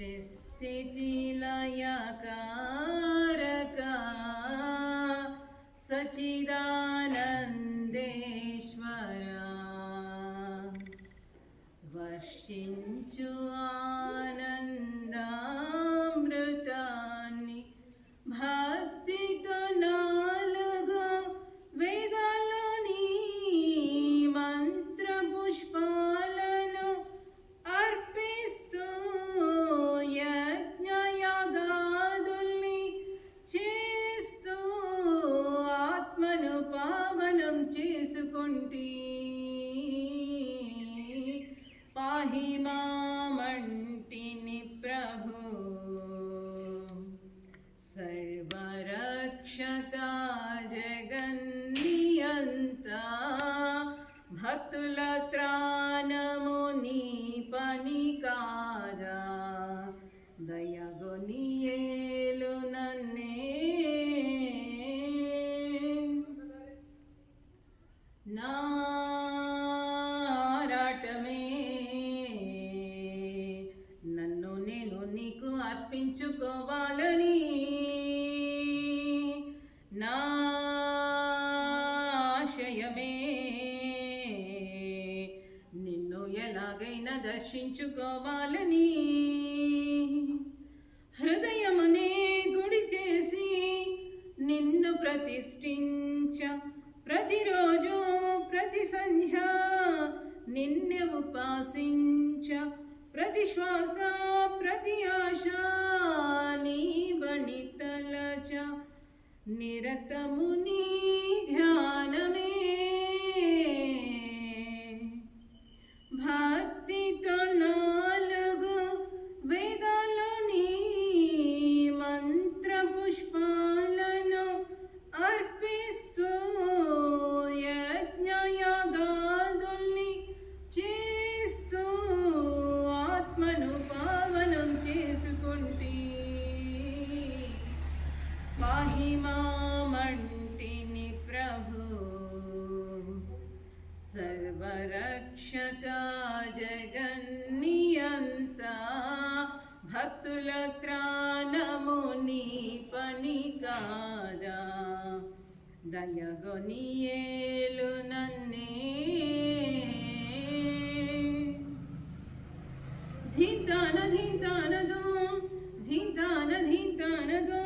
स्थितिलयकारका सचिदा చేసుకుంటీ పాహి మామంటిని ప్రభు సర్వరక్షక నారాటమే. నన్ను నేను నీకు అర్పించుకోవాలని నా ఆశయమే. నిన్ను ఎలాగైనా దర్శించుకోవాలని నిన్నే ఉపాసించ ప్రతి శ్వాస ప్రతి ఆశ నీ వనితలచ నిరతము నీ ధ్యానమే వంటిని ప్రభు. సర్వరక్షక జగన్నియంత భక్తుల త్రాణము నీ పని కాదా? దయగొనియేలు నన్నే. ధింతాన ధింతానదో ధింతాన ధింతానదో